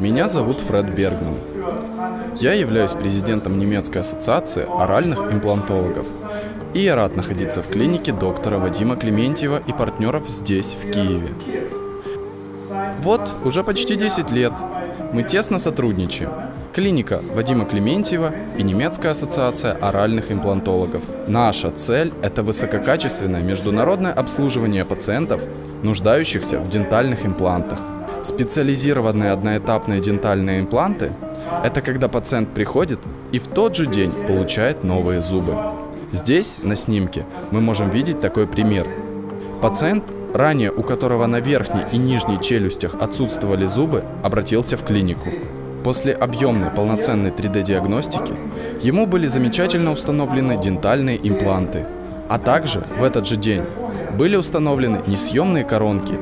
Меня зовут Фред Бергман. Я являюсь президентом немецкой ассоциации оральных имплантологов. И я рад находиться в клинике доктора Вадима Клементьева и партнеров здесь, в Киеве. Вот, уже почти 10 лет. Мы тесно сотрудничаем. Клиника Вадима Клементьева и немецкая ассоциация оральных имплантологов. Наша цель – это высококачественное международное обслуживание пациентов, нуждающихся в дентальных имплантах. Специализированные одноэтапные дентальные импланты – это когда пациент приходит и в тот же день получает новые зубы. Здесь, на снимке, мы можем видеть такой пример. Пациент, ранее у которого на верхней и нижней челюстях отсутствовали зубы, обратился в клинику. После объемной полноценной 3D-диагностики ему были замечательно установлены дентальные импланты, а также в этот же день были установлены несъемные коронки,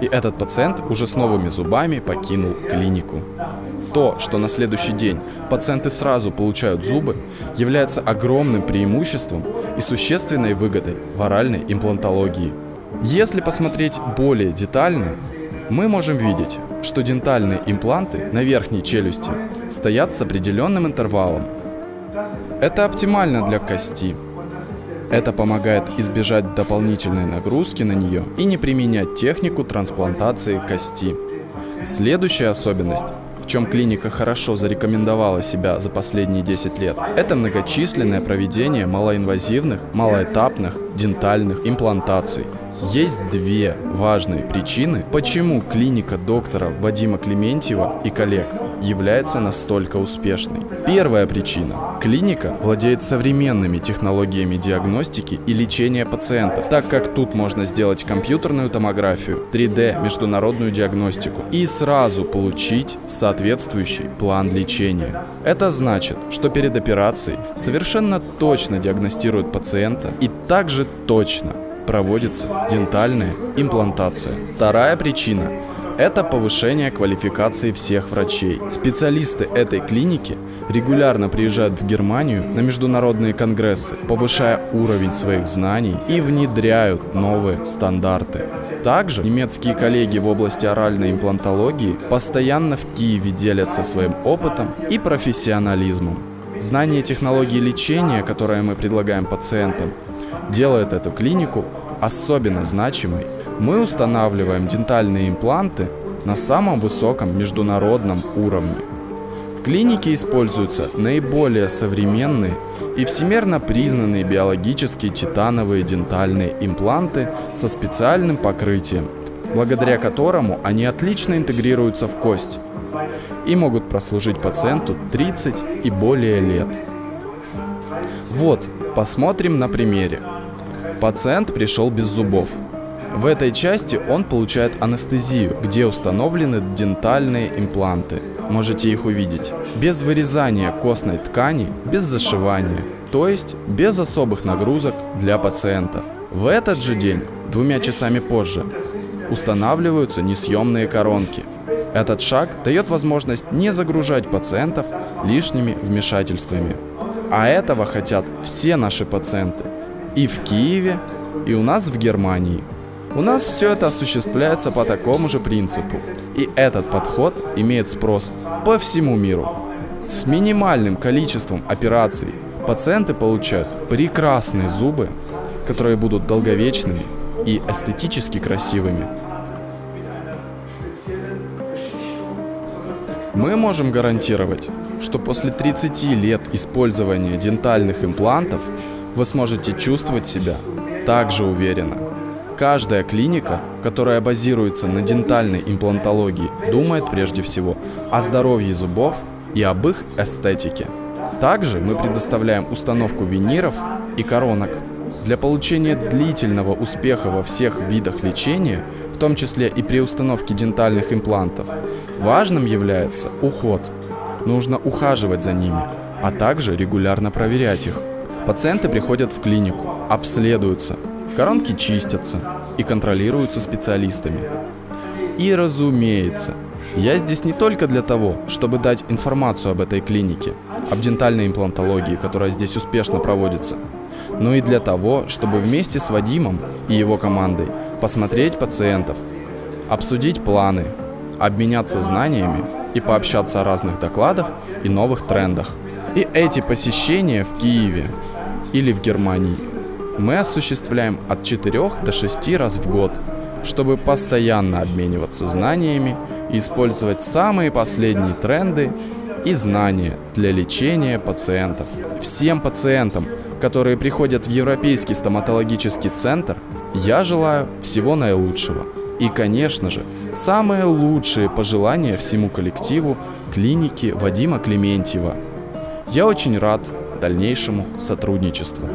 и этот пациент уже с новыми зубами покинул клинику. То, что на следующий день пациенты сразу получают зубы, является огромным преимуществом и существенной выгодой в оральной имплантологии. Если посмотреть более детально, мы можем видеть, что дентальные импланты на верхней челюсти стоят с определенным интервалом. Это оптимально для кости. Это помогает избежать дополнительной нагрузки на нее и не применять технику трансплантации кости. Следующая особенность в чем клиника хорошо зарекомендовала себя за последние 10 лет, это многочисленное проведение малоинвазивных, малоэтапных дентальных имплантаций – есть две важные причины, почему клиника доктора Вадима Клементьева и коллег является настолько успешной. Первая причина. Клиника владеет современными технологиями диагностики и лечения пациентов, так как тут можно сделать компьютерную томографию, 3D международную диагностику и сразу получить соответствующий план лечения. Это значит, что перед операцией совершенно точно диагностируют пациента и также точно проводится дентальная имплантация. Вторая причина – это повышение квалификации всех врачей. Специалисты этой клиники регулярно приезжают в Германию на международные конгрессы, повышая уровень своих знаний и внедряют новые стандарты. Также немецкие коллеги в области оральной имплантологии постоянно в Киеве делятся своим опытом и профессионализмом. Знание технологии лечения, которое мы предлагаем пациентам, делает эту клинику особенно значимой. Мы устанавливаем дентальные импланты на самом высоком международном уровне. В клинике используются наиболее современные и всемирно признанные биологические титановые дентальные импланты со специальным покрытием, благодаря которому они отлично интегрируются в кость и могут прослужить пациенту 30 и более лет. Вот, посмотрим на примере. Пациент пришел без зубов. В этой части он получает анестезию, где установлены дентальные импланты. Можете их увидеть. Без вырезания костной ткани, без зашивания, то есть без особых нагрузок для пациента. В этот же день, двумя часами позже, устанавливаются несъемные коронки. Этот шаг дает возможность не загружать пациентов лишними вмешательствами. А этого хотят все наши пациенты и в Киеве, и у нас в Германии. У нас все это осуществляется по такому же принципу. И этот подход имеет спрос по всему миру. С минимальным количеством операций пациенты получают прекрасные зубы, которые будут долговечными и эстетически красивыми. Мы можем гарантировать, что после 30 лет использования дентальных имплантов вы сможете чувствовать себя также уверенно. Каждая клиника, которая базируется на дентальной имплантологии, думает прежде всего о здоровье зубов и об их эстетике. Также мы предоставляем установку виниров и коронок. Для получения длительного успеха во всех видах лечения, в том числе и при установке дентальных имплантов, важным является уход. Нужно ухаживать за ними, а также регулярно проверять их. Пациенты приходят в клинику, обследуются, коронки чистятся и контролируются специалистами. И разумеется, я здесь не только для того, чтобы дать информацию об этой клинике, об дентальной имплантологии, которая здесь успешно проводится, но и для того, чтобы вместе с Вадимом и его командой посмотреть пациентов, обсудить планы, обменяться знаниями и пообщаться о разных докладах и новых трендах. И эти посещения в Киеве или в Германии мы осуществляем от 4 до 6 раз в год, чтобы постоянно обмениваться знаниями и использовать самые последние тренды и знания для лечения пациентов. Всем пациентам, которые приходят в Европейский стоматологический центр, я желаю всего наилучшего. И, конечно же, самые лучшие пожелания всему коллективу клиники Вадима Клементьева. Я очень рад дальнейшему сотрудничеству.